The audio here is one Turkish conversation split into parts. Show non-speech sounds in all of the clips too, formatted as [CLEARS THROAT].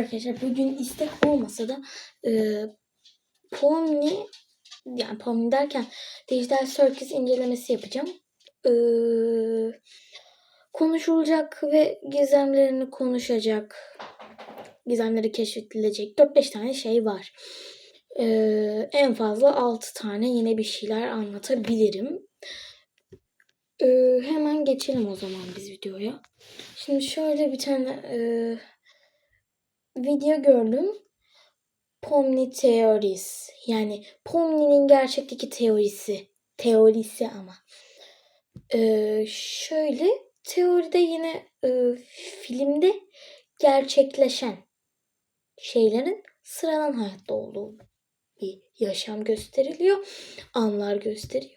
Arkadaşlar bugün istek olmasa da e, Pomni yani Pomni derken dijital circus incelemesi yapacağım. E, konuşulacak ve gizemlerini konuşacak. Gizemleri keşfedilecek 4-5 tane şey var. E, en fazla 6 tane yine bir şeyler anlatabilirim. E, hemen geçelim o zaman biz videoya. Şimdi şöyle bir tane e, video gördüm. Pomni Theories. Yani Pomni'nin gerçekteki teorisi. Teorisi ama. Ee, şöyle teoride yine e, filmde gerçekleşen şeylerin sıradan hayatta olduğu bir yaşam gösteriliyor. Anlar gösteriyor.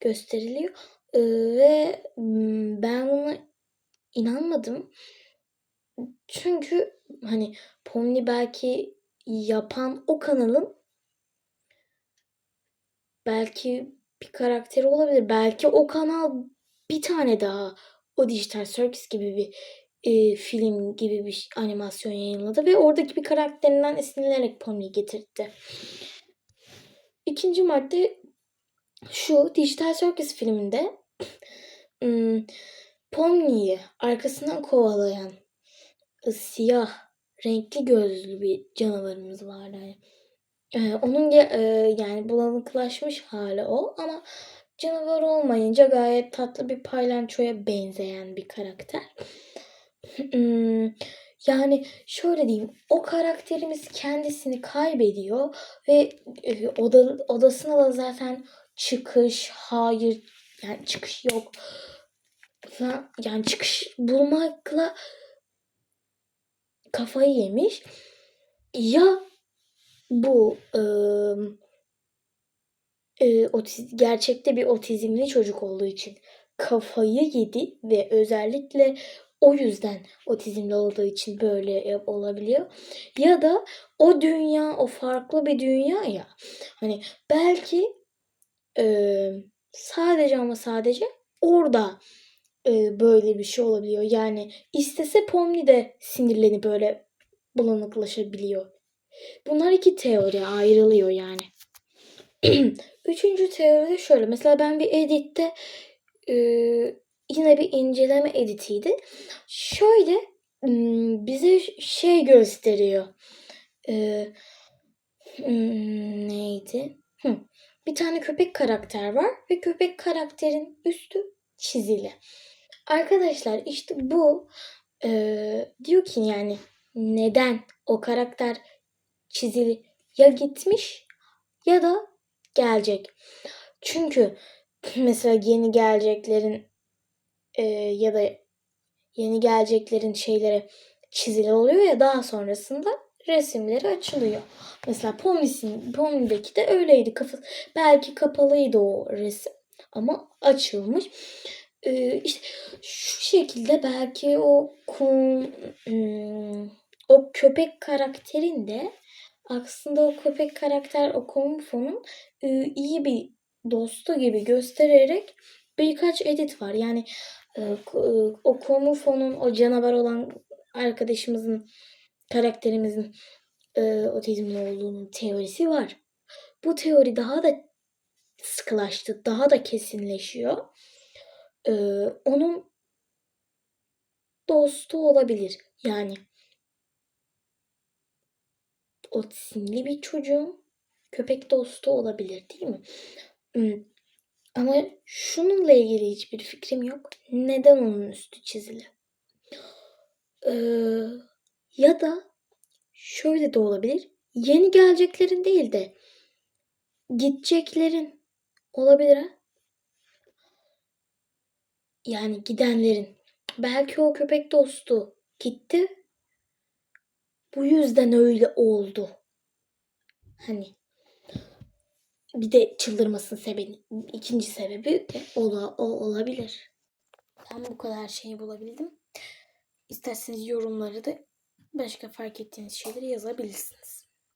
Gösteriliyor. Ee, ve m, ben buna inanmadım. Çünkü hani Pomni belki yapan o kanalın belki bir karakteri olabilir. Belki o kanal bir tane daha o Digital Circus gibi bir e, film gibi bir animasyon yayınladı ve oradaki bir karakterinden esinlenerek Pomni'yi getirdi. İkinci madde şu Digital Circus filminde Pomni'yi arkasından kovalayan siyah renkli gözlü bir canavarımız vardı. Ee, onun e, yani bulanıklaşmış hali o ama canavar olmayınca gayet tatlı bir paylançoya benzeyen bir karakter. Hmm, yani şöyle diyeyim o karakterimiz kendisini kaybediyor ve e, oda, odasına da zaten çıkış hayır yani çıkış yok yani çıkış bulmakla kafayı yemiş. Ya bu ıı, e, otiz, gerçekte bir otizmli çocuk olduğu için kafayı yedi ve özellikle o yüzden otizmli olduğu için böyle yap- olabiliyor. Ya da o dünya o farklı bir dünya ya. Hani belki e, sadece ama sadece orada e, böyle bir şey olabiliyor. Yani istese Pomni de sinirlenip böyle bulanıklaşabiliyor. Bunlar iki teori ayrılıyor yani. [CLEARS THROAT] Üçüncü teoride şöyle. Mesela ben bir editte e, yine bir inceleme editiydi. Şöyle m, bize şey gösteriyor. E, hmm, neydi? Hı. Bir tane köpek karakter var ve köpek karakterin üstü çizili. Arkadaşlar işte bu e, diyor ki yani neden o karakter çizili ya gitmiş ya da gelecek. Çünkü [CLEARS THROAT] mesela yeni geleceklerin e, ya da yeni geleceklerin şeyleri çizili oluyor ya daha sonrasında resimleri açılıyor. Mesela Pomni'sin, Pomni'deki de öyleydi. Kafa, belki kapalıydı o resim ama açılmış. Ee, işte şu şekilde belki o kum, hmm, o köpek karakterin de aslında o köpek karakter o Konfu'nun e, iyi bir dostu gibi göstererek birkaç edit var. Yani e, e, o Komufo'nun o canavar olan arkadaşımızın karakterimizin e, otizmli olduğunun teorisi var. Bu teori daha da sıkılaştı, daha da kesinleşiyor. E, onun dostu olabilir. Yani otizmli bir çocuğun köpek dostu olabilir değil mi? Hmm. Ama şununla ilgili hiçbir fikrim yok. Neden onun üstü çizili? Ee, ya da şöyle de olabilir. Yeni geleceklerin değil de gideceklerin olabilir ha? Yani gidenlerin. Belki o köpek dostu gitti. Bu yüzden öyle oldu. Hani bir de çıldırmasın sebebi ikinci sebebi de ola, o olabilir. Ben bu kadar şeyi bulabildim. İsterseniz yorumları da başka fark ettiğiniz şeyleri yazabilirsiniz.